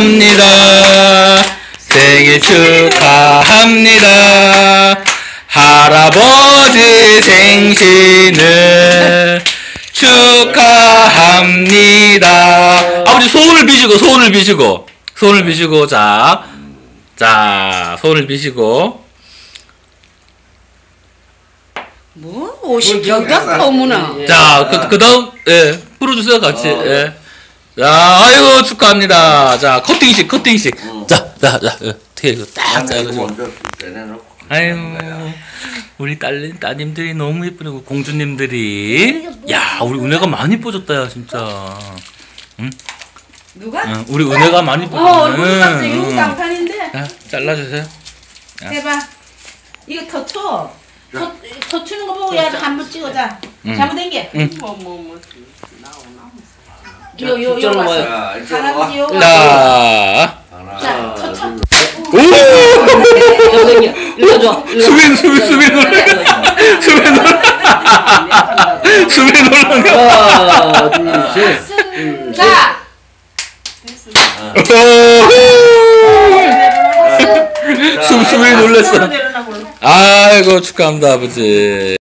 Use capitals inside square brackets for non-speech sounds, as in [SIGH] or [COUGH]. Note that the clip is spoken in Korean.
축하합니다. 생일 축하합니다. 할아버지 생신을 축하합니다. 아버지 소원을 비시고 소원을 비시고 소원을 비시고 자. 자, 손을 비시고 뭐 옷이 격각 어머나. 자, 그, 그 다음, 예, 풀어주세요, 같이, 예. 자, 아이고, 축하합니다. 자, 커팅식, 커팅식. 자, 자, 자, 예, 어떻게, 이거 딱, 내내놓고 아유, 우리 딸, 따님들이 너무 예쁘고, 공주님들이. 야, 우리 은혜가 많이 뻐졌다, 야, 진짜. 누가? 응, 우리 은혜가 많이 뻐졌네. 어 얼굴 봤어. 이거 응. 쌍판인데. 자, 잘라주세요. 해봐. 이거 더 쳐. 더, 더 추는 거 보고 야 한번 찍어자. 응. 잘못된 게. 응. 요, 요, 요 숫자로 봤어. 자 이제 할아버지 요. 와. 자, 하나 자, 쳐, 쳐. 오! 저기 읽어줘. 수빈, 수빈, 수빈 놀래. 수빈 놀래. [LAUGHS] 수빈 거. 하나, 둘, 셋. 자. 수, 수빈이 놀랬어. 아이고, 축하합니다, 아버지.